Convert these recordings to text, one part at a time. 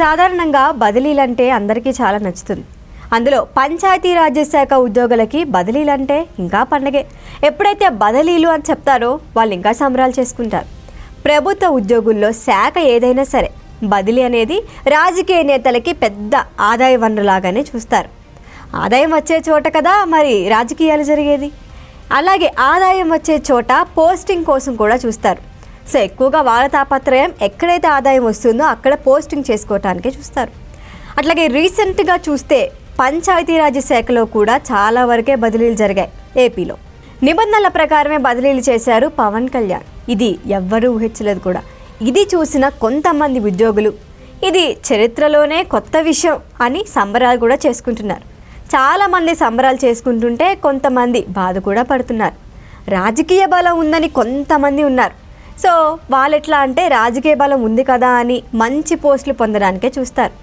సాధారణంగా బదిలీలంటే అందరికీ చాలా నచ్చుతుంది. అందులో పంచాయతీరాజ్ శాఖ ఉద్యోగులకి బదిలీలంటే ఇంకా పండగే. ఎప్పుడైతే బదిలీలు అని చెప్తారో వాళ్ళు ఇంకా సంబరాలు చేసుకుంటారు. ప్రభుత్వ ఉద్యోగుల్లో శాఖ ఏదైనా సరే బదిలీ అనేది రాజకీయ నేతలకి పెద్ద ఆదాయ వనరులాగానే చూస్తారు. ఆదాయం వచ్చే చోట కదా మరి రాజకీయాలు జరిగేది? అలాగే ఆదాయం వచ్చే చోట పోస్టింగ్ కోసం కూడా చూస్తారు. సో ఎక్కువగా వాళ్ళ తాపత్రయం ఎక్కడైతే ఆదాయం వస్తుందో అక్కడ పోస్టింగ్ చేసుకోవటానికే చూస్తారు. అట్లాగే రీసెంట్గా చూస్తే పంచాయతీరాజ్ శాఖలో కూడా చాలా వరకే బదిలీలు జరిగాయి ఏపీలో. నిబంధనల ప్రకారమే బదిలీలు చేశారు పవన్ కళ్యాణ్. ఇది ఎవ్వరూ ఊహించలేదు కూడా. ఇది చూసిన కొంతమంది ఉద్యోగులు ఇది చరిత్రలోనే కొత్త విషయం అని సంబరాలు కూడా చేసుకుంటున్నారు. చాలామంది సంబరాలు చేసుకుంటుంటే కొంతమంది బాధ కూడా పడుతున్నారు. రాజకీయ బలం ఉందని కొంతమంది ఉన్నారు. సో వాళ్ళు ఎట్లా అంటే రాజకీయ బలం ఉంది కదా అని మంచి పోస్టులు పొందడానికే చూస్తారు.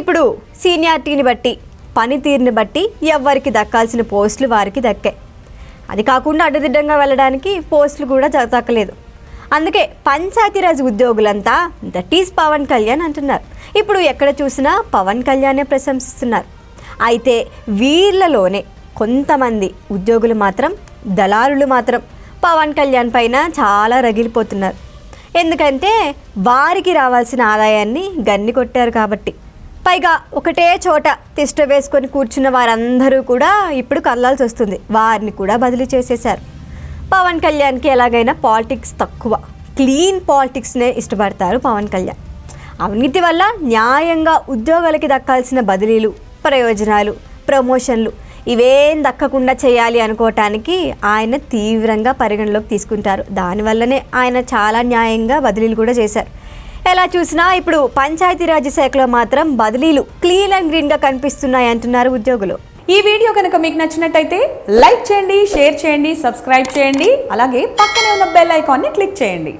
ఇప్పుడు సీనియారిటీని బట్టి పనితీరుని బట్టి ఎవరికి దక్కాల్సిన పోస్టులు వారికి దక్కాయి అది కాకుండా అడ్డదిడ్డంగా వెళ్ళడానికి పోస్టులు కూడా దక్కలేదు. అందుకే పంచాయతీరాజ్ ఉద్యోగులంతా దట్ ఈస్ పవన్ కళ్యాణ్ అంటున్నారు. ఇప్పుడు ఎక్కడ చూసినా పవన్ కళ్యాణే ప్రశంసిస్తున్నారు. అయితే వీళ్ళలోనే కొంతమంది ఉద్యోగులు మాత్రం దళారులు మాత్రం పవన్ కళ్యాణ్ పైన చాలా రగిలిపోతున్నారు. ఎందుకంటే వారికి రావాల్సిన ఆదాయాన్ని గన్ని కొట్టారు కాబట్టి. పైగా ఒకటే చోట తిష్ట వేసుకొని కూర్చున్న వారందరూ కూడా ఇప్పుడు కల్లాల్సి వస్తుంది. వారిని కూడా బదిలీ చేసేశారు. పవన్ కళ్యాణ్కి ఎలాగైనా పాలిటిక్స్ తక్కువ. క్లీన్ పాలిటిక్స్నే ఇష్టపడతారు పవన్ కళ్యాణ్. అవినీతి వల్ల న్యాయంగా ఉద్యోగాలకి దక్కాల్సిన బదిలీలు ప్రయోజనాలు ప్రమోషన్లు ఇవేం దక్కకుండా చేయాలి అనుకోవటానికి ఆయన తీవ్రంగా పరిగణలోకి తీసుకుంటారు. దానివల్లనే ఆయన చాలా న్యాయంగా బదిలీలు కూడా చేశారు. ఎలా చూసినా ఇప్పుడు పంచాయతీరాజ్ శాఖలో మాత్రం బదిలీలు క్లీన్ అండ్ గ్రీన్గా కనిపిస్తున్నాయి అంటున్నారు ఉద్యోగులు. ఈ వీడియో కనుక మీకు నచ్చినట్టయితే లైక్ చేయండి షేర్ చేయండి సబ్స్క్రైబ్ చేయండి అలాగే పక్కనే ఉన్న బెల్ ఐకాన్ని క్లిక్ చేయండి.